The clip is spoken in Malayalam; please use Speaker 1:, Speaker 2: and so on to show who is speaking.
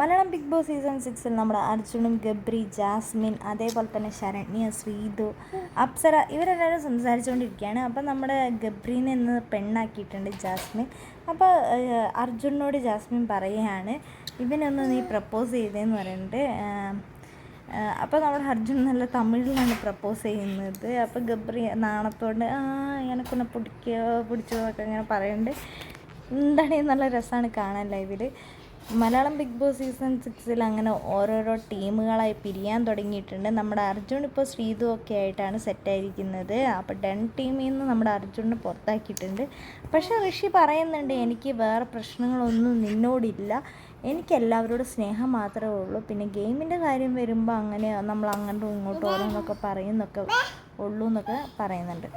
Speaker 1: മലയാളം ബിഗ് ബോസ് സീസൺ സിക്സിൽ നമ്മുടെ അർജുനും ഗബ്രി ജാസ്മിൻ അതേപോലെ തന്നെ ശരണ്യ ശ്രീതു അപ്സര ഇവരെല്ലാവരും സംസാരിച്ചുകൊണ്ടിരിക്കുകയാണ്. അപ്പം നമ്മുടെ ഗബ്രീനെ ഇന്ന് പെണ്ണാക്കിയിട്ടുണ്ട് ജാസ്മിൻ. അപ്പോൾ അർജുനോട് ജാസ്മിൻ പറയുകയാണ് ഇവനൊന്ന് നീ പ്രപ്പോസ് ചെയ്തതെന്ന് പറയുന്നുണ്ട് അപ്പോൾ നമ്മുടെ അർജുൻ നല്ല തമിഴിലാണ് പ്രപ്പോസ് ചെയ്യുന്നത്. അപ്പോൾ ഗബ്രി നാണത്തോണ്ട് ആ എനക്കൊന്ന് പിടിക്കുക പിടിച്ചതൊക്കെ ഇങ്ങനെ പറയുന്നുണ്ട് എന്താണ് നല്ല രസമാണ് കാണാൻ ലൈവിൽ മലയാളം ബിഗ് ബോസ് സീസൺ സിക്സിൽ അങ്ങനെ ഓരോരോ ടീമുകളായി പിരിയാൻ തുടങ്ങിയിട്ടുണ്ട്. നമ്മുടെ അർജുൻ ഇപ്പോൾ ശ്രീതു ഒക്കെ ആയിട്ടാണ് സെറ്റായിരിക്കുന്നത് അപ്പോൾ ഡൺ ടീമിൽ നിന്ന് നമ്മുടെ അർജുനെ പുറത്താക്കിയിട്ടുണ്ട്. പക്ഷേ ഋഷി പറയുന്നുണ്ട് എനിക്ക് വേറെ പ്രശ്നങ്ങളൊന്നും നിന്നോടില്ല. എനിക്ക് എല്ലാവരോടും സ്നേഹം മാത്രമേ ഉള്ളൂ. പിന്നെ ഗെയിമിന്റെ കാര്യം വരുമ്പോൾ അങ്ങനെ നമ്മൾ അങ്ങോട്ടും ഇങ്ങോട്ടും ഓരോന്നൊക്കെ പറയുന്നൊക്കെ ഉള്ളൂ എന്നൊക്കെ പറയുന്നുണ്ട്.